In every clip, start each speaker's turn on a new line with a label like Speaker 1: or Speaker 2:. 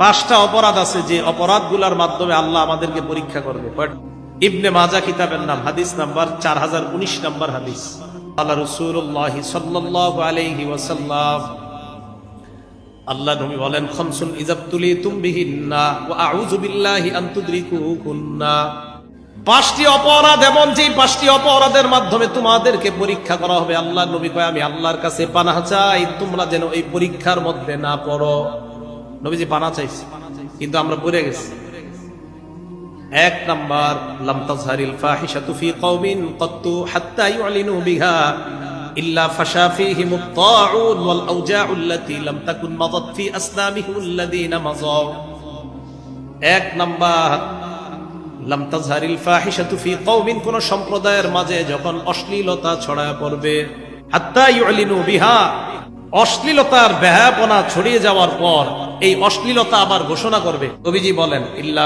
Speaker 1: পাঁচটা অপরাধ আছে যে অপরাধগুলোর মাধ্যমে আল্লাহ আমাদেরকে পরীক্ষা করবে। ইবনে মাজা কিতাবের নাম, হাদিস নাম্বার চার হাজার উনিশ নাম্বার হাদিস। আল্লাহ রসুল্লাহ ওয়াসাল্লাম, আল্লাহ নবী বলেন তুমবিহিন্না তুদরিকুহুন্না। পাঁচটি অপরাধ এমন যে পাঁচটি অপরাধের মাধ্যমে তোমাদেরকে পরীক্ষা করা হবে। আল্লাহ নবী কয়, আমি আল্লাহর কাছে পানাহ চাই, তোমরা যেন এই পরীক্ষার মধ্যে না পড়ো। নবীজি পানা চাইছে, কিন্তু আমরা পড়ে গেছি। এক নাম্বার, লাম তাজহারিল ফাহিশাতু ফি কওমিন কত্তু হাত্তা ইউলিনু বিহা ইল্লা ফাশা ফীহিম আত-তাউন ওয়াল আওজাউ আল্লাতী লাম তাকুন মাদাত ফি আসনামিহিম আল্লাযীনা মাযাউ। এক নাম্বার, লাম তাজহারিল ফাহিশাতু ফি কওমিন, কোন সম্প্রদায়ের মাঝে যখন অশ্লীলতা ছড়ায় পড়বে, হাত্তা ইউলিনু বিহা, অশ্লীলতার ব্যাহাপনা ছড়িয়ে যাওয়ার পর এই অশ্লীলতা আবার ঘোষণা করবে। কবিজি বলেন, ইল্লা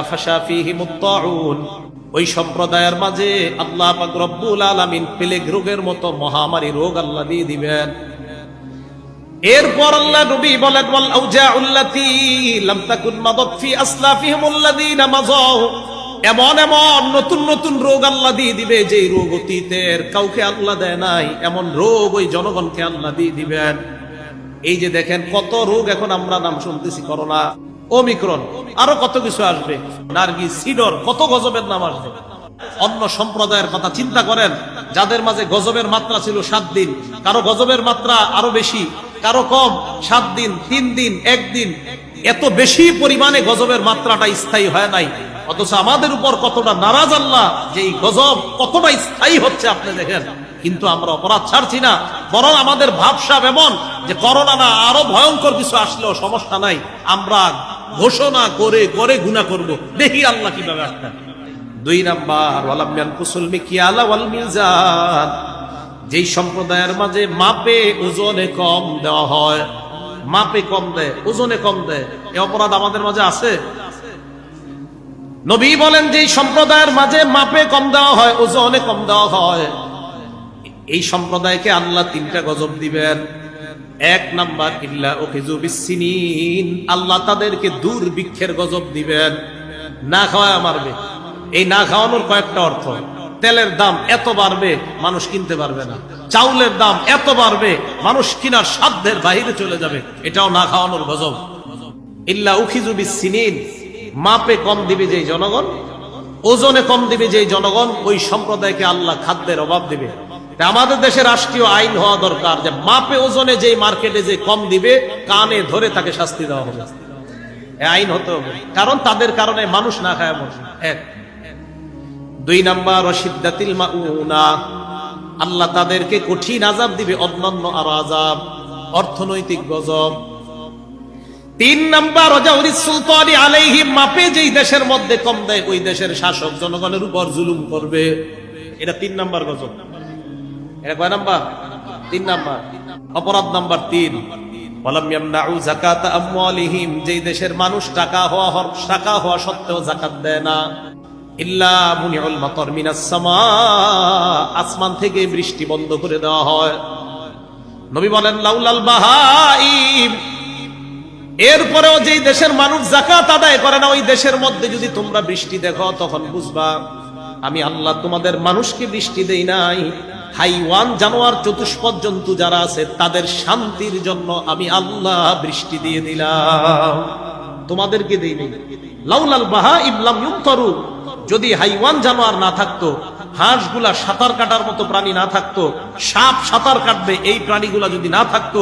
Speaker 1: ওই সম্প্রদায়ের মাঝে আল্লাহ পাক রব্বুল আলামিন প্লেগ রোগের মতো মহামারী রোগ আল্লাহ দিয়ে দিবেন। এরপর আল্লাহ নবী বলেন, ওয়াল আউজাউল্লাতী লাম তাকুন এমন এমন নতুন নতুন রোগ আল্লাহ দিয়ে দিবে যে রোগ অতীতের কাউকে আল্লাহ দেয় নাই, এমন রোগ ওই জনগণকে আল্লাহ দিয়ে দিবেন। এই যে দেখেন কত রোগ এখন আমরা নাম শুনতেছি করোনা, ওমিক্রন, আরও কত কিছু আসবে। নার্গি, সিডর, কত গজবের নাম আসবে। অন্য সম্প্রদায়ের কথা চিন্তা করেন, যাদের মাঝে গজবের মাত্রা ছিল সাত দিন, কারও গজবের মাত্রা আরও বেশি, কারও কম, সাত দিন, তিন দিন একদিন এত বেশি পরিমাণে গজবের মাত্রাটা স্থায়ী হয় নাই। অথচ আমাদের উপর কতটা নারাজ আল্লাহ যে এই গজব কতটা স্থায়ী হচ্ছে আপনি দেখেন। কিন্তু আমরা অপরাধ ছাড়ছি না। বরং আমাদের ভাবসাব এমন যে করোনা না, আরও ভয়ঙ্কর কিছু আসলেও সমস্যা নাই। আমরা ঘোষণা করে করে গুণা করব। দেখি আল্লাহ কীভাবে আসতে দুই নাম্বার ওয়ালামিয়ান কুসুল মিকিয়ালা ওয়াল যেই সম্প্রদায়ের মাঝে মাপে ওজনে কম দেওয়া হয়, মাপে কম দেয়, ওজনে কম দেয়, এ অপরাধ আমাদের মাঝে আছে? নবী বলেন যে সম্প্রদায়ের মাঝে মাপে কম দেওয়া হয়, ওজনে কম দেওয়া হয় এই সম্প্রদায়কে আল্লাহ তিনটা গজব দিবেন। এক নাম্বার, ইল্লা ওখিজু বিসিনিন। আল্লাহ তাদেরকে দুর্ভিক্ষের গজব দিবেন। না খাওয়া মারবে। এই না খাওয়ানোর কয়েকটা অর্থ। তেলের দাম এত বাড়বে, মানুষ কিনতে পারবে না। চাউলের দাম এত বাড়বে, মানুষ কিনার সাধ্যের বাইরে চলে যাবে। এটাও না খাওয়ানোর গজব। ইল্লা উখিজু বিসিনিন। মাপে কম দিবে যেই জনগণ, ওজনে কম দিবে যেই জনগণ, ওই সম্প্রদায়কে আল্লাহ খাদ্যের অভাব দিবে। আমাদের দেশে রাষ্ট্রীয় আইন হওয়া দরকার যে মাপে ওজনে যেই মার্কেটে যে কম দিবে, কানে ধরে তাকে শাস্তি দেওয়া হবে। আইন হতে হবে। কারণ তাদের কারণে মানুষ না খায় মরছে এক। দুই নাম্বার মাউনা। আল্লাহ তাদেরকে কঠিন আজাব দিবে, অন্যান্য আর আজাব অর্থনৈতিক গজব। তিন নাম্বার অজাউরি সুলতানি আলাইহি মাপে যেই দেশের মধ্যে কম দেয়, ওই দেশের শাসক জনগণের উপর জুলুম করবে। এটা তিন নাম্বার গজব। তিন নাম্বার। অপরাধ নাম্বার তিন। দেশের মানুষ টাকা হওয়া টাকা হওয়া সত্ত্বেও যাকাত দেয় না। আসমান থেকে বৃষ্টি বন্ধ করে দেওয়া হয়। নবী বলেন, লাউলাল বাহাইম এরপরেও যেই দেশের মানুষ জাকাত আদায় করে না, ওই দেশের মধ্যে যদি তোমরা বৃষ্টি দেখো, তখন বুঝবা, আমি আল্লাহ তোমাদের মানুষকে বৃষ্টি দেই নাই। হাইওয়ান, জানোয়ার, চতুষ্পদ জন্তু যারা আছে, তাদের শান্তির জন্য আমি আল্লাহ বৃষ্টি দিয়ে দিলাম। তোমাদেরকে দেই লাউলাল বাহা ইবলাম ইউমতরু। যদি হাইওয়ান, জানোয়ার না থাকতো, হাঁসগুলা সাঁতার কাটার মতো প্রাণী না থাকতো, সাপ সাঁতার কাটবে, এই প্রাণীগুলা যদি না থাকতো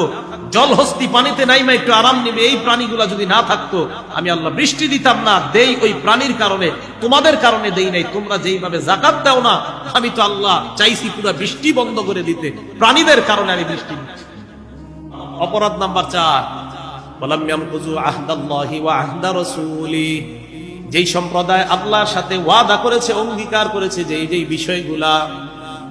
Speaker 1: জলহস্তি পানিতে নাইমা একটু আরাম নিবে, এই প্রাণীগুলা যদি না থাকতো, আমি আল্লাহ বৃষ্টি দিতাম না, দেই ওই প্রাণীর কারণে, তোমাদের কারণে দেই নাই, তোমরা যেইভাবে জাকাত দাও না, আমি তো আল্লাহ চাইছি পুরো বৃষ্টি বন্ধ করে দিতে, প্রাণীদের কারণে আমি বৃষ্টি দিচ্ছি। অপরাধ নাম্বার চার যেই সম্প্রদায় আল্লাহর সাথে ওয়াদা করেছে, অঙ্গীকার করেছে, যেই যেই বিষয়গুলা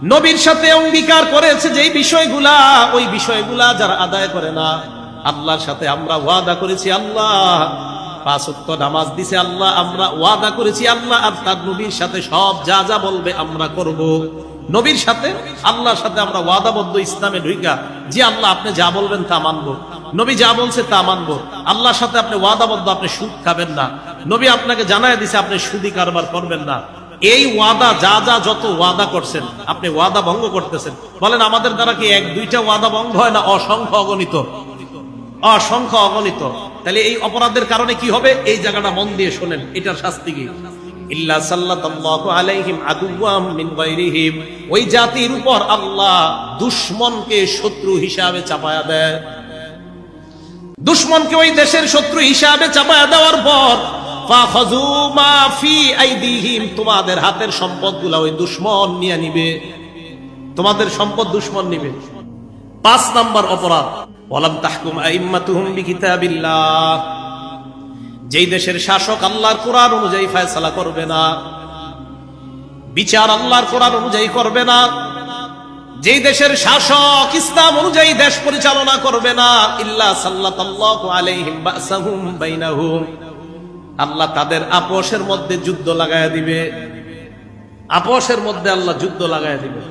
Speaker 1: নবীর সাথে অঙ্গীকার করেছে যেই বিষয়গুলা, ওই বিষয়গুলা যারা আদায় করে না, আল্লাহর সাথে আমরা ওয়াদা করেছি আল্লাহ। নামাজ দিছে আল্লাহ, আমরা ওয়াদা করেছি আল্লাহ, আর তার নবীর সাথে সব যা যা বলবে আমরা করব। নবীর সাথে, আল্লাহর সাথে আমরা ওয়াদাবদ্ধ ইসলামে যে আল্লাহ আপনি যা বলবেন তা মানবো। নবী যা বলছে তা মানবো। আল্লাহর সাথে আপনি ওয়াদাবদ্ধ, আপনি সুদ খাবেন না। নবী আপনাকে জানায় দিছে, আপনি সুদি কারবার করবেন না। এই ওয়াদা, যা যা, যত ওয়াদা করছেন, আপনি ওয়াদা ভঙ্গ করতেছেন। বলেন, আমাদের দ্বারা কি এক, দুইটা ওয়াদা ভঙ্গ হয় না অসংখ্য অগণিত? অসংখ্য অগণিত। তাহলে এই অপরাধের কারণে কি হবে? এই জায়গাটা মন দিয়ে শোনেন, এটার শাস্তি কি? আলাইহিম ওই জাতির উপর আল্লাহ দুশমনকে শত্রু হিসাবে চাপায়া দেয়। দুশমনকে ওই দেশের শত্রু হিসাবে চাপায়া দেওয়ার পর তোমাদের হাতের ওই দুশমন নিয়ে নিবে। তোমাদের সম্পদ দুশমন নিবে। পাঁচ নাম্বার অপরাধ যেই দেশের শাসক আল্লাহর কোরআন অনুযায়ী ফয়সালা করবে না, বিচার আল্লাহর কোরআন অনুযায়ী করবে না, যেই দেশের শাসক ইসলাম অনুযায়ী দেশ পরিচালনা করবে না, ইল্লা আল্লাহ তাদের আপোষের মধ্যে যুদ্ধ লাগাইয়া দিবে। আপোষের মধ্যে আল্লাহ যুদ্ধ লাগাইয়া দিবে।